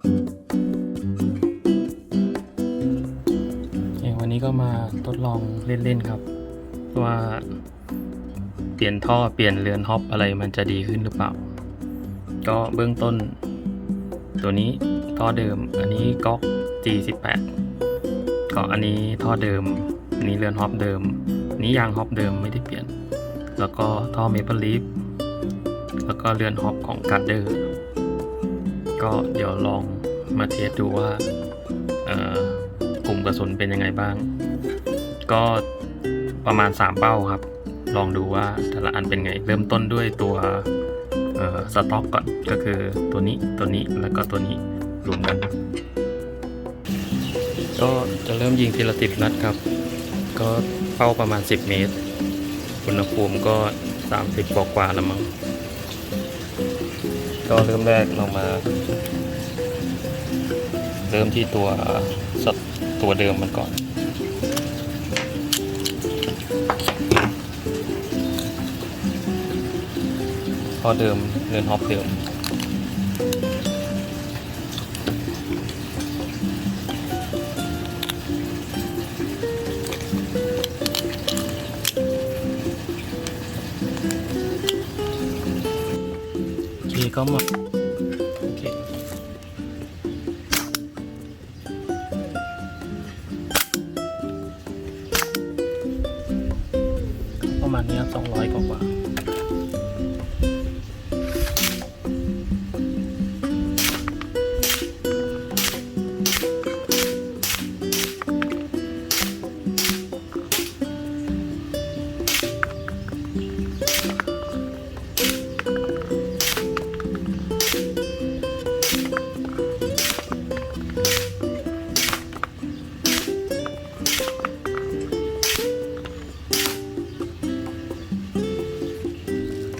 โอเควันนี้ก็มาทดลองเล่นๆครับ ว่า เปลี่ยนท่อเปลี่ยนเรือนฮอปอะไรมันจะดีขึ้นหรือเปล่า ก็เบื้องต้น ตัวนี้ท่อเดิม อันนี้ก๊อก G18 ก็อันนี้ท่อเดิมอันนี้เรือนฮอปเดิมอันนี้ยางฮอปเดิมไม่ได้เปลี่ยน แล้วก็ท่อเมเปิลลีฟแล้วก็เรือนฮอปของการเดอร์ ก็เดี๋ยวลองมาเทสดูว่ากลุ่มกระสุนเป็นยังไงบ้าง ก็ประมาณ 3 เป้าครับ ลองดูว่าแต่ละอันเป็นไง เริ่มต้นด้วยตัวสต็อกก่อนก็คือตัวนี้ตัวนี้แล้วก็ตัวนี้รวมกันก็จะเริ่มยิงทีละสิบนัดครับ ก็เป้าประมาณ 10 เมตร อุณหภูมิก็ 30กว่ากว่าล้วมั้ง ก็เริ่มแรกเรามา เริ่มที่ตัวสัตตัวเดิมมันก่อน พอเดิมเรือนฮอปเดิม ก็หมดโอเคประมาณนี้สองร้อยกว่า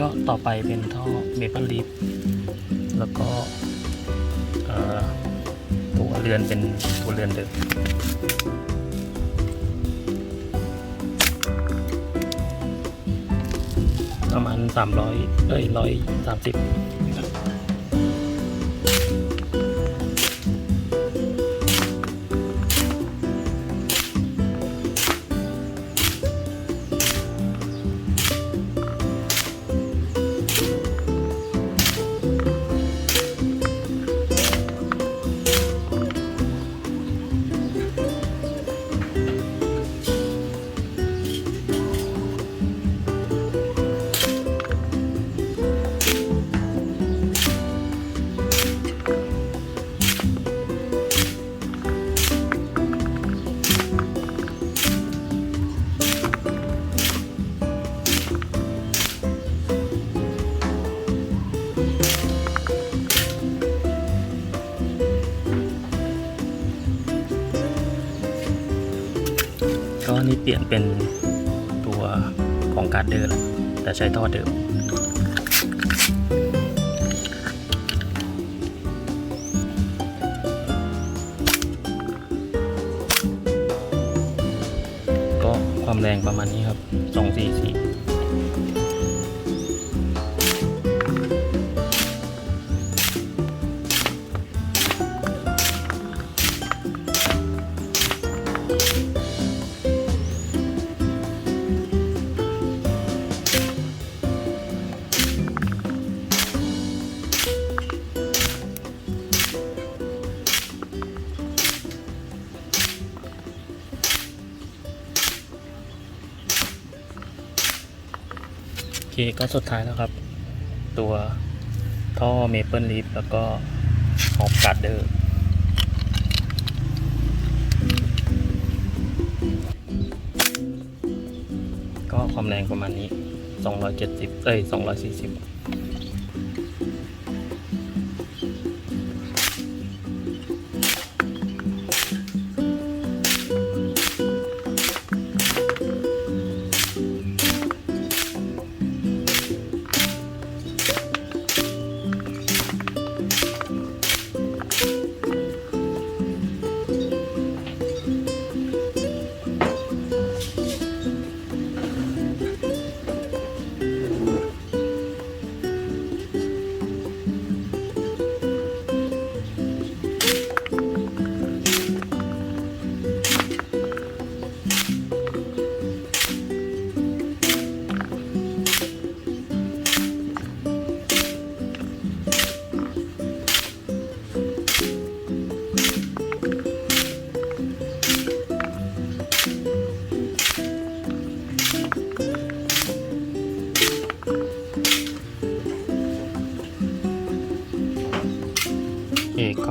ก็ต่อไปเป็นท่อเมเปิลลีฟแล้วก็ตัวเรือนเป็นตัวเรือนเดิมประมาณ300เอ้ย130 เป็นตัวของการ์ดเดอร์แล้วแต่ใช้ท่อเดิมก็ความแรงประมาณนี้ครับ 244 เคก็สุดท้ายแล้วครับ ตัวท่อเมเปิลลีฟแล้วก็ฮอปการ์เดอร์ก็ความแรงประมาณนี้ 270 เอ้ย 240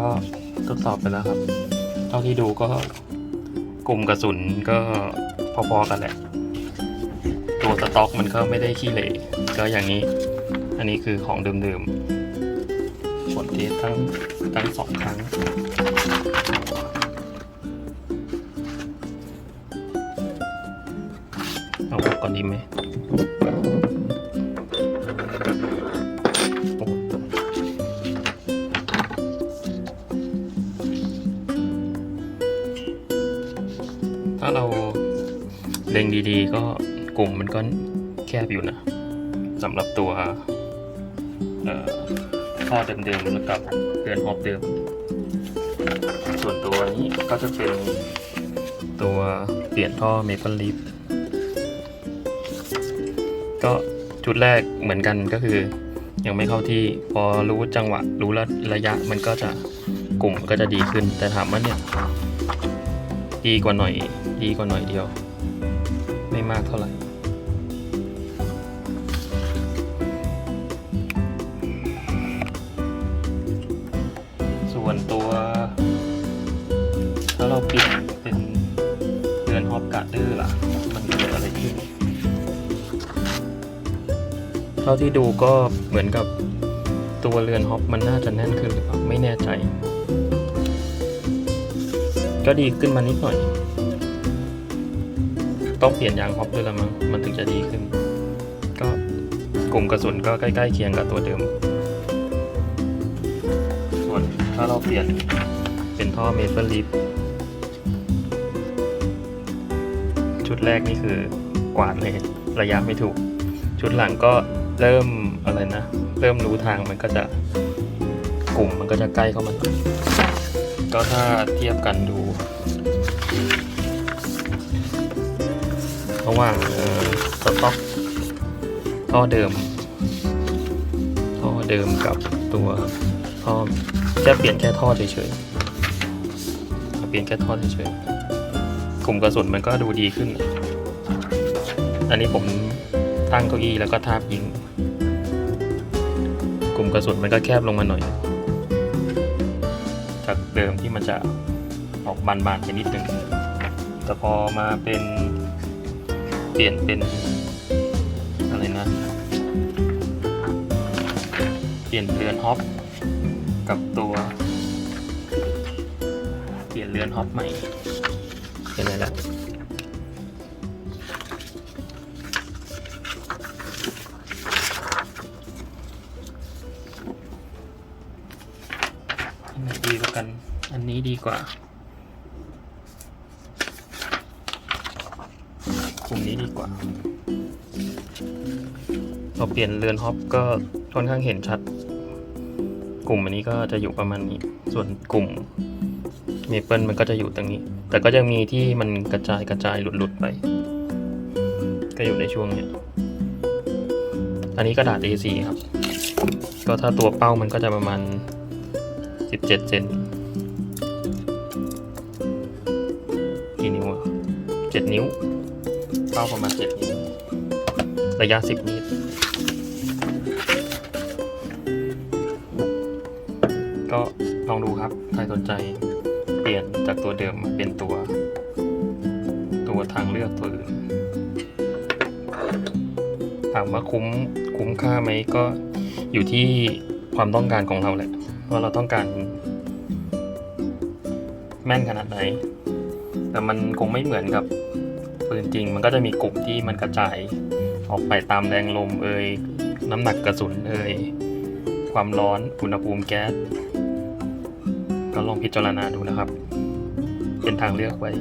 ก็ทดสอบไปแล้วครับ เท่าที่ดูก็กลุ่มกระสุนก็พอๆกันแหละ ตัวสต็อกมันก็ไม่ได้ขี้เหร่ก็อย่างนี้ อันนี้คือของเดิมๆผลเทสทั้งทั้งสองครั้งเอาออกก่อนดีไหม งดีๆ ก็กลุ่มมันก็แคบอยู่นะสำหรับตัวเอ่อท่อเดิมๆแล้วกับเรือนฮอปเดิม ส่วนตัวนี้ก็จะเป็นตัวเปลี่ยนท่อเมเปิลลิฟก็ชุดแรกเหมือนกันก็คือ ยังไม่เข้าที่พอรู้จังหวะรู้ระระยะมันก็จะกลุ่มก็จะดีขึ้น แต่ถามว่าเนี่ย ดีกว่าหน่อย ดีกว่าหน่อยเดียว ม่มากเท่าไหร่ ส่วนตัว ถ้าเราเปลี่ยนเป็นเรือนฮอปการ์เดอร์ล่ะ มันเกิดอะไรขึ้นเท่าที่ดูก็เหมือนกับตัวเรือนฮอปมันน่าจะแน่นขึ้นหรือเปล่าไม่แน่ใจ ก็ดีขึ้นมานิดหน่อย ต้องเปลี่ยนยางฮอปด้วยละมั้งมันถึงจะดีขึ้น ก็กลุ่มกระสุนก็ใกล้ๆเคียงกับตัวเดิม ส่วนถ้าเราเปลี่ยนเป็นท่อเมเปิลลิฟชุดแรกนี่คือกวาดเลยระยะไม่ถูก ชุดหลังก็เริ่มอะไรนะ เริ่มรู้ทางมันก็จะกลุ่มมันก็จะใกล้เข้ามา ก็ถ้าเทียบกันดู พราะว่าสต็อกท่อเดิมท่อเดิมกับตัวท่อแค่เปลี่ยนแค่ท่อเฉยๆเปลี่ยนแค่ท่อเฉยๆกลุ่มกระสุนมันก็ดูดีขึ้น อันนี้ผมตั้งเก้าอี้แล้วก็ทาบยิง กลุ่มกระสุนมันก็แคบลงมาหน่อย จากเดิมที่มันจะออกบานๆไปนิดหนึ่งแต่พอมาเป็น เปลี่ยนเป็นอะไรนะ เปลี่ยนเรือนฮอปกับตัว เปลี่ยนเรือนฮอปใหม่เป็นไงล่ะดีกว่ากัน อันนี้ดีกว่า กว่าเราเปลี่ยนเรือนฮอปก็ค่อนข้างเห็นชัด กลุ่มอันนี้ก็จะอยู่ประมาณนี้ ส่วนกลุ่มเมเปิลมันก็จะอยู่ตรงนี้ แต่ก็ยังมีที่มันกระจายกระจายหลุดๆไป ก็อยู่ในช่วงเนี้ย อันนี้กระดาษ A4 ครับ ก็ถ้าตัวเป้ามันก็จะประมาณ 17 เซนกี่นิ้วอะ7นิ้ว เป้าประมาณ7นิ้วระยะ10เมตรก็ลองดูครับ ใครสนใจเปลี่ยนจากตัวเดิมมาเป็นตัว ตัวทางเลือกตัวอื่นถามว่าคุ้มคุ้มค่าไหมก็อยู่ที่ความต้องการของเราแหละว่าเราต้องการแม่นขนาดไหน แต่มันคงไม่เหมือนกับ ปืนจริงมันก็จะมีกลุ่มที่มันกระจายออกไปตามแรงลมเอ่ยน้ำหนักกระสุนเอ่ยความร้อนอุณหภูมิแก๊สก็ลองพิจารณาดูนะครับ เป็นทางเลือกไว้